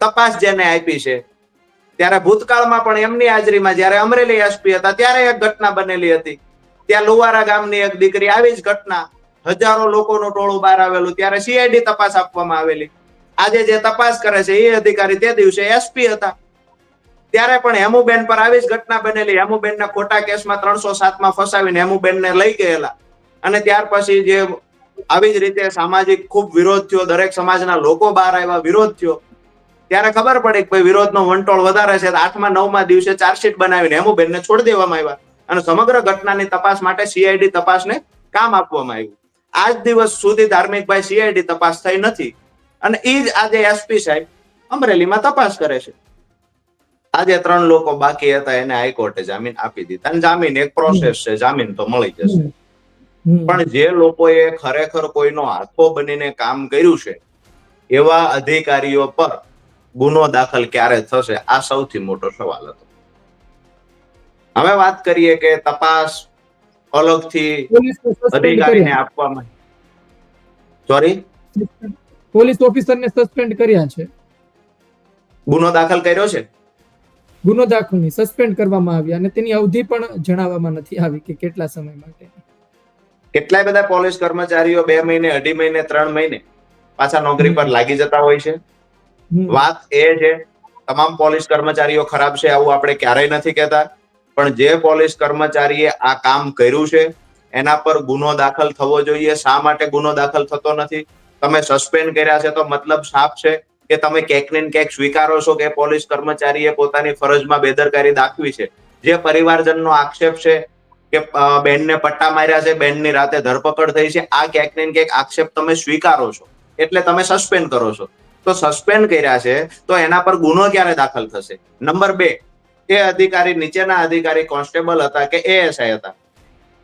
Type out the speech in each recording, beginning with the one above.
તપાસ જેને આપી છે. ત્યારે ભૂતકાળમાં પણ એમની હાજરીમાં જ્યારે અમરેલી એસપી હતા, ત્યારે એક ઘટના બનેલી હતી. ત્યાં લુવારા ગામની એક દીકરી આવી જ ઘટના. હજારો લોકોનું ટોળું બહાર આવેલું, ત્યારે સીઆઈડી તપાસ આપવામાં આવેલી. આજે જે તપાસ કરે છે, એ અધિકારી તે દિવસે એસપી હતા. ત્યારે પણ હેમુબેન પર આવી જ ઘટના બનેલી. હેમુબેન ના ખોટા કેસમાં ત્રણસો સાતમાં ફસાવીને હેમુબેન ને લઈ ગયેલા. અને ત્યાર પછી જે આવી જ રીતે સામાજિક ખૂબ વિરોધ થયો, દરેક સમાજના લોકો બહાર આવ્યા, વિરોધ થયો. ત્યારે ખબર પડે કે ભાઈ વિરોધનો વંટોળ વધારે છે. આઠમા નવમા દિવસે ચાર્જશીટ બનાવીને હેમુબેનને છોડી દેવામાં આવ્યા અને સમગ્ર ઘટનાની તપાસ માટે સીઆઈડી તપાસને કામ આપવામાં આવ્યું. આજ દિવસ સુધી ધાર્મિકભાઈ સીઆઈડી તપાસ થઈ નથી અને એ જ આજે એસપી સાહેબ અમરેલીમાં તપાસ કરે છે. આજે ત્રણ લોકો બાકી હતા એને હાઈકોર્ટે જામીન આપી દીધા. અને જામીન એક પ્રોસેસ છે જામીન તો મળી જશે. પણ જે લોકોએ ખરેખર કોઈનો હાથો બનીને કામ કર્યું છે એવા અધિકારીઓ પર ગુનો દાખલ ક્યારે થશે? આ સૌથી મોટો સવાલ હતો. હવે વાત કરીએ કે તપાસ અલગથી અધિકારીને આપવામાં સોરી પોલીસ ઓફિસરને સસ્પેન્ડ કર્યા છે. ગુનો દાખલ કર્યો છે? ગુનો દાખલ નહીં સસ્પેન્ડ કરવામાં આવ્યા અને તેની અવધિ પણ જણાવવામાં નથી આવી કે કેટલા સમય માટે. કેટલાય બધા પોલીસ કર્મચારીઓ બે મહિને અઢી મહિને ત્રણ મહિને પાછા નોકરી પર લાગી જતા હોય છે. વાત એ છે, તમામ પોલીસ કર્મચારીઓ ખરાબ છે, આવું આપણે ક્યારેય નથી કહેતા. પણ જે પોલીસ કર્મચારીએ આ કામ કર્યું છે, એના પર ગુનો દાખલ થવો જોઈએ. શા માટે ગુનો દાખલ થતો નથી? તમે સસ્પેન્ડ કર્યા છે તો મતલબ સાફ છે કે તમે ક્યાંક ને ક્યાંક સ્વીકારો છો કે પોલીસ કર્મચારીએ પોતાની ફરજમાં બેદરકારી દાખવી છે. જે પરિવારજનનો આક્ષેપ છે કે બેનને પટ્ટા માર્યા છે, બેનની રાતે ધરપકડ થઈ છે, આ ક્યાંક ને ક્યાંક આક્ષેપ તમે સ્વીકારો છો. એટલે તમે સસ્પેન્ડ કરો છો. તો સસ્પેન્ડ કર્યા છે, તો એના પર ગુનો ક્યારે દાખલ થશે? નંબર બે, એ અધિકારી નીચેના અધિકારી કોન્સ્ટેબલ હતા કે એએસઆઈ હતા?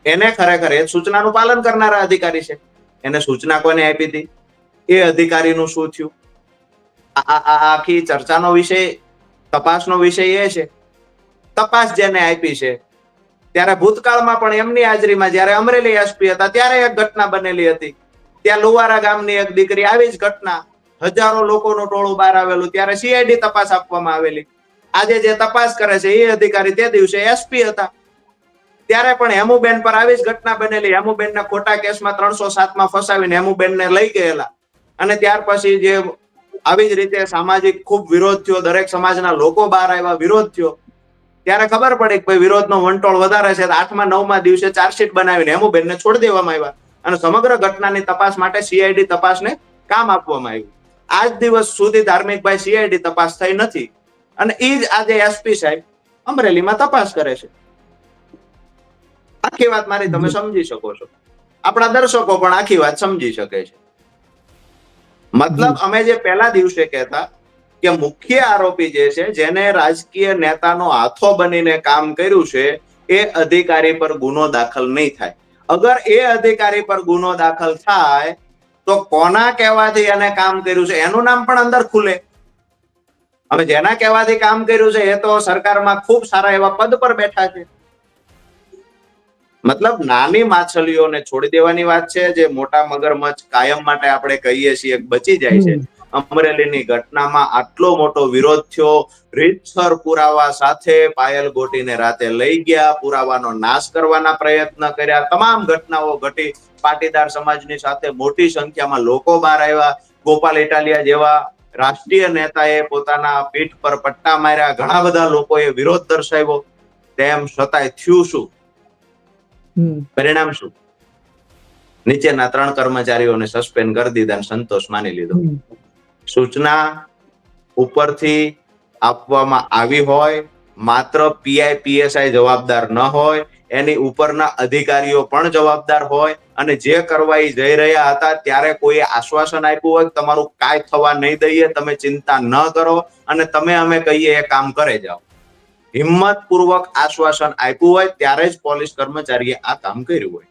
એને ખરેખર એ સૂચનાનું પાલન કરનારા અધિકારી છે. એને સૂચના કોને આપી હતી? એ અધિકારીનું શું થયું? આ આખી ચર્ચાનો વિષય, તપાસનો વિષય એ છે. તપાસ જેને આપી છે, ત્યારે ભૂતકાળમાં પણ એમની હાજરીમાં જ્યારે અમરેલી એસપી હતા, ત્યારે એક ઘટના બનેલી હતી. ત્યાં લુવારા ગામની એક દીકરી આવી જ ઘટના હજારો લોકોનું ટોળું બહાર આવેલું, ત્યારે સીઆઈડી તપાસ આપવામાં આવેલી. આજે જે તપાસ કરે છે, એ અધિકારી તે દિવસે એસપી હતા. ત્યારે પણ હેમુબેન પર આવી જ ઘટના બનેલી. હેમુબેન ના ખોટા કેસમાં ત્રણસો સાતમાં ફસાવીને હેમુબેન ને લઈ ગયેલા. અને ત્યાર પછી જે આવી જ રીતે સામાજિક ખૂબ વિરોધ થયો, દરેક સમાજના લોકો બહાર આવ્યા, વિરોધ થયો. ત્યારે ખબર પડી કે ભાઈ વિરોધનો વંટોળ વધારે છે. આઠમા નવમા દિવસે ચાર્જશીટ બનાવીને હેમુબેનને છોડી દેવામાં આવ્યા. અને સમગ્ર ઘટનાની તપાસ માટે સીઆઈડી તપાસને કામ આપવામાં આવ્યું. આજ દિવસ સુધી ધાર્મિકભાઈ સીઆઈડી તપાસ થઈ નથી. અને એ જ આજે એસપી સાહેબ અમરેલીમાં તપાસ કરે છે. આખી વાત મારી તમે સમજી શકો છો. આપણા દર્શકો પણ આખી વાત સમજી શકે છે. મતલબ અમે જે પહેલા દિવસે કહેતા કે મુખ્ય આરોપી જે છે જેને રાજકીય નેતાનો હાથો બનીને કામ કર્યું છે એ અધિકારી પર ગુનો દાખલ નહીં થાય. અગર એ અધિકારી પર ગુનો દાખલ થાય તો કોના કહેવાથી એને કામ કર્યું છે? એનું નામ પણ અંદર ખુલે. હવે જેના કહેવાથી કામ કર્યું છે એ તો સરકારમાં ખૂબ સારા એવા પદ પર બેઠા છે. મતલબ નાની માછલીઓને છોડી દેવાની વાત છે જે મોટા મગરમચ્છ કાયમ માટે આપણે કહીએ છીએ બચી જાય છે. અમરેલીની ઘટનામાં આટલો મોટો વિરોધ થયો. રીતસર પુરાવા સાથે પાયલ ગોટીને રાતે લઈ ગયા. પુરાવાનો નાશ કરવાના પ્રયત્ન કર્યા. તમામ ઘટનાઓ ઘટી. પાટીદાર સમાજની સાથે મોટી સંખ્યામાં લોકો બહાર આવ્યા. ગોપાલ ઇટાલિયા જેવા રાષ્ટ્રીય નેતાએ પોતાના પીઠ પર પટ્ટા માર્યા. ઘણા બધા લોકોએ વિરોધ દર્શાવ્યો. તેમ છતાંય થયું શું? પરિણામ શું? નીચેના ત્રણ કર્મચારીઓને સસ્પેન્ડ કરી દીધા સંતોષ માની લીધો. સૂચના ઉપરથી આપવામાં આવી હોય. માત્ર પીઆઈ પીએસઆઈ જવાબદાર ન હોય. એની ઉપરના અધિકારીઓ પણ જવાબદાર હોય અને જે કરવા જઈ રહ્યા હતા ત્યારે કોઈએ આશ્વાસન આપ્યું હોય તમારું કાંઈ થવા નહીં દઈએ, તમે ચિંતા ન કરો અને તમે અમે કહીએ એ કામ કરે જાઓ. હિંમત પૂર્વક આશ્વાસન આપ્યું હોય ત્યારે જ પોલીસ કર્મચારીએ આ કામ કર્યું હોય.